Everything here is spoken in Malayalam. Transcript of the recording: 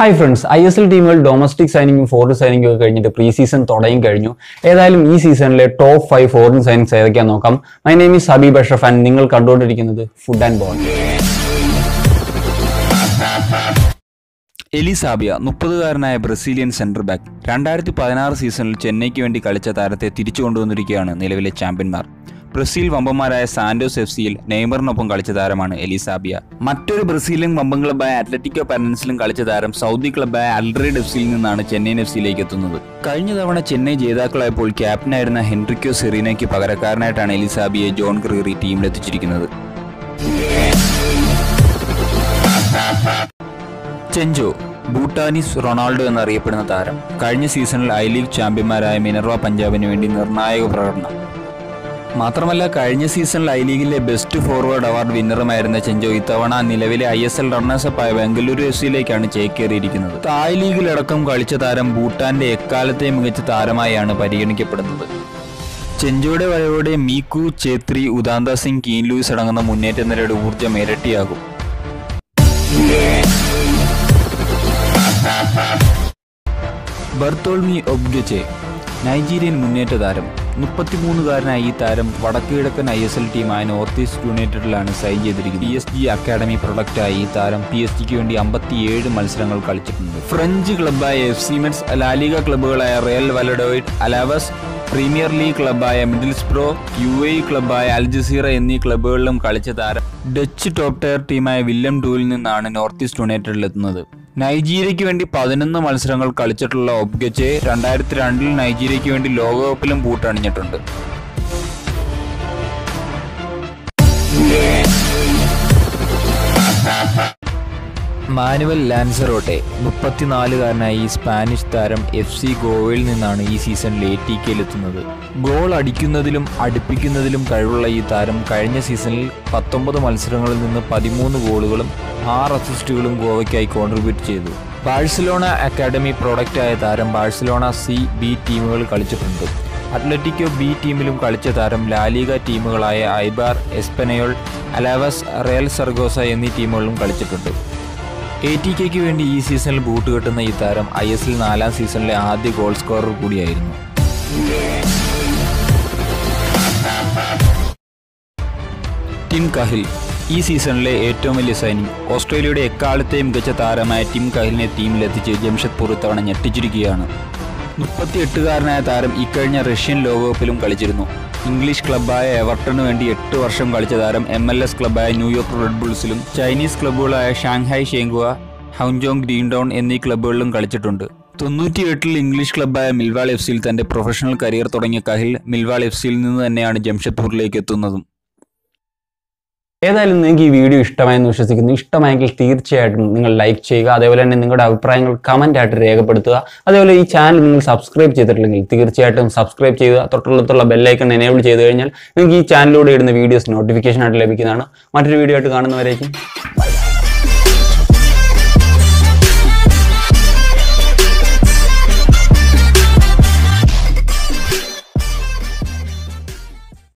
Hi friends I S L ടീമുകൾ ഡൊമസ്റ്റിക് സൈനിങ്ങും ഫോറിൻ സൈനിങ്ങും ഒക്കെ കഴിഞ്ഞിട്ട് പ്രീ സീസൺ തുടങ്ങി കഴിഞ്ഞു. ഏതായാലും ഈ സീസണിലെ ടോപ്പ് ഫൈവ് ഫോറിൻ സൈനിങ്സ് ഏതൊക്കെയാ നോക്കാം. My name is Habeeb Ashraf and നിങ്ങൾ കണ്ടുകൊണ്ടിരിക്കുന്നത് food and ball Eli Sabia മുപ്പതുകാരനായ Brazilian centre back രണ്ടായിരത്തി പതിനാറ് സീസണിൽ ചെന്നൈക്ക് വേണ്ടി കളിച്ച താരത്തെ തിരിച്ചു കൊണ്ടുവന്നിരിക്കുകയാണ് നിലവിലെ ചാമ്പ്യന്മാർ ബ്രസീൽ വമ്പന്മാരായ സാന്റോസ് എഫ് സിയിൽ നെയ്മറിനൊപ്പം കളിച്ച താരമാണ് എലിസാബിയ. മറ്റൊരു ബ്രസീലിയൻ വമ്പൻ ക്ലബായ അത്ലറ്റിക്കോ പാരൻസിലും കളിച്ച താരം സൗദി ക്ലബായ അൽഡ്രേഡ് എഫ് സിയിൽ നിന്നാണ് ചെന്നൈയിൻ എഫ് സിയിലേക്ക് എത്തുന്നത്. കഴിഞ്ഞ തവണ ചെന്നൈ ജേതാക്കളായപ്പോൾ ക്യാപ്റ്റനായിരുന്ന ഹെൻറിക്കോ സെറീനയ്ക്ക് പകരക്കാരനായിട്ടാണ് എലിസാബിയെ ജോൺ ക്രീറി ടീമിലെത്തിച്ചിരിക്കുന്നത് ചെഞ്ചോ ബൂട്ടാനിസ് റൊണാൾഡോ എന്നറിയപ്പെടുന്ന താരം. കഴിഞ്ഞ സീസണിൽ ഐ ലീഗ് ചാമ്പ്യന്മാരായ മിനർവ പഞ്ചാബിന് വേണ്ടി നിർണായക പ്രകടനം. മാത്രമല്ല കഴിഞ്ഞ സീസണിൽ ഐ ലീഗിലെ ബെസ്റ്റ് ഫോർവേഡ് അവാർഡ് വിന്നറുമായിരുന്ന ചെഞ്ചോ ഇത്തവണ നിലവിലെ ഐ എസ് എൽ ആയ ബംഗളൂരു എഫ് സിയിലേക്കാണ് ചേക്കേറിയിരിക്കുന്നത്. തായ് ലീഗിലടക്കം കളിച്ച താരം ഭൂട്ടാന്റെ എക്കാലത്തെ മികച്ച താരമായാണ് പരിഗണിക്കപ്പെടുന്നത്. ചെഞ്ചോയുടെ വരവോടെ Miku Chhetri Udanta Singh keen Luis അടങ്ങുന്ന മുന്നേറ്റ നിരയുടെ ഊർജം ഇരട്ടിയാകും. ബർത്തോൾമി ഒബ്ഗെച്ചെ നൈജീരിയൻ മുന്നേറ്റ താരം. മുപ്പത്തിമൂന്നുകാരനായ ഈ താരം വടക്കു കിഴക്കൻ ഐ എസ് എൽ ടീമായ നോർത്ത് ഈസ്റ്റ് യുണൈറ്റഡിലാണ് സൈൻ ചെയ്തിരിക്കുന്നത്. പി എസ് ജി അക്കാഡമി പ്രൊഡക്റ്റായ ഈ താരം പി എസ് ജിക്ക് വേണ്ടി അമ്പത്തിയേഴ് മത്സരങ്ങൾ കളിച്ചിട്ടുണ്ട്. ഫ്രഞ്ച് ക്ലബ്ബായ എഫ് സിമെൻസ് La Liga ക്ലബ്ബുകളായ Real Valladolid Alaves premier league ക്ലബ്ബായ മിഡിൽസ്ബ്രോ യു എ ക്ലബ്ബായ അൽജസീറ എന്നീ ക്ലബ്ബുകളിലും കളിച്ച താരം ഡച്ച് ടോപ്പ് ടയർ ടീമായ വില്യം ടൂവിൽ നിന്നാണ് നോർത്ത് ഈസ്റ്റ് യുണൈറ്റഡിലെത്തുന്നത് നൈജീരിയയ്ക്ക് വേണ്ടി പതിനൊന്ന് മത്സരങ്ങൾ കളിച്ചിട്ടുള്ള ഒബ്ഗച്ചെ രണ്ടായിരത്തി രണ്ടിൽ നൈജീരിയയ്ക്ക് വേണ്ടി ലോകകപ്പിലും ബൂട്ടണിഞ്ഞിട്ടുണ്ട്. മാനുവൽ ലാൻസറോട്ടെ മുപ്പത്തിനാലുകാരനായി സ്പാനിഷ് താരം എഫ് സി ഗോവയിൽ നിന്നാണ് ഈ സീസണിൽ എ ടി കെയിലെത്തുന്നത് ഗോൾ അടിക്കുന്നതിലും അടുപ്പിക്കുന്നതിലും കഴിവുള്ള ഈ താരം കഴിഞ്ഞ സീസണിൽ പത്തൊമ്പത് മത്സരങ്ങളിൽ നിന്ന് പതിമൂന്ന് ഗോളുകളും ആറ് അസിസ്റ്റുകളും ഗോവയ്ക്കായി കോൺട്രിബ്യൂട്ട് ചെയ്തു. ബാഴ്സലോണ അക്കാഡമി പ്രൊഡക്റ്റായ താരം ബാഴ്സലോണ സി ബി ടീമുകൾ കളിച്ചിട്ടുണ്ട്. അത്ലറ്റിക്കോ ബി ടീമിലും കളിച്ച താരം La Liga ടീമുകളായ Eibar Espanyol Alaves Real Zaragoza എന്നീ ടീമുകളിലും കളിച്ചിട്ടുണ്ട്. എ ടി കെക്ക് വേണ്ടി ഈ സീസണിൽ ബൂട്ട് കെട്ടുന്ന ഈ താരം ഐ എസ് എൽ നാലാം സീസണിലെ ആദ്യ ഗോൾ സ്കോറർ കൂടിയായിരുന്നു. ടിം കഹിൽ ഈ സീസണിലെ ഏറ്റവും വലിയ സൈനിങ് ഓസ്ട്രേലിയയുടെ എക്കാലത്തെയും മികച്ച താരമായ ടിം കഹിലിനെ ടീമിലെത്തിച്ച് ജംഷഡ്പൂർ ഇത്തവണ ഞെട്ടിച്ചിരിക്കുകയാണ്. മുപ്പത്തിയെട്ടുകാരനായ താരം ഇക്കഴിഞ്ഞ റഷ്യൻ ലോകകപ്പിലും കളിച്ചിരുന്നു. ഇംഗ്ലീഷ് ക്ലബ്ബായ എവർട്ടന് വേണ്ടി എട്ട് വർഷം കളിച്ച താരം എം എൽ എസ് ക്ലബ്ബായ ന്യൂയോർക്ക് റെഡ് ബുൾസിലും ചൈനീസ് ക്ലബ്ബുകളായ ഷാങ്ഹായ് ഷേങ്കുവ ഹൗഞ്ചോങ് ഗ്രീൻ ഡൗൺ എന്നീ ക്ലബ്ബുകളിലും കളിച്ചിട്ടുണ്ട്. തൊണ്ണൂറ്റിയെട്ടിൽ ഇംഗ്ലീഷ് ക്ലബ്ബായ മിൽവാൾ എഫ് സിയിൽ തന്റെ പ്രൊഫഷണൽ കരിയർ തുടങ്ങിയ കഹിൽ മിൽവാൾ എഫ് സിയിൽ നിന്ന് തന്നെയാണ് ജംഷഡ്പൂരിലേക്ക് എത്തുന്നതും. ഏതായാലും നിങ്ങൾക്ക് ഈ വീഡിയോ ഇഷ്ടമായെന്ന് വിശ്വസിക്കുന്നു. ഇഷ്ടമായെങ്കിൽ തീർച്ചയായിട്ടും നിങ്ങൾ ലൈക്ക് ചെയ്യുക. അതേപോലെ തന്നെ നിങ്ങളുടെ അഭിപ്രായങ്ങൾ കമന്റ് ആയിട്ട് രേഖപ്പെടുത്തുക. അതേപോലെ ഈ ചാനൽ നിങ്ങൾ സബ്സ്ക്രൈബ് ചെയ്തിട്ടില്ലെങ്കിൽ തീർച്ചയായിട്ടും സബ്സ്ക്രൈബ് ചെയ്യുക. തൊട്ടുള്ളത്തുള്ള ബെല്ലൈക്കൺ എനേബിൾ ചെയ്ത് കഴിഞ്ഞാൽ നിങ്ങൾക്ക് ഈ ചാനലിലൂടെ ഇടുന്ന വീഡിയോസ് നോട്ടിഫിക്കേഷൻ ആയിട്ട് ലഭിക്കുന്നതാണ്. മറ്റൊരു വീഡിയോ ആയിട്ട് കാണുന്നവരേക്കും.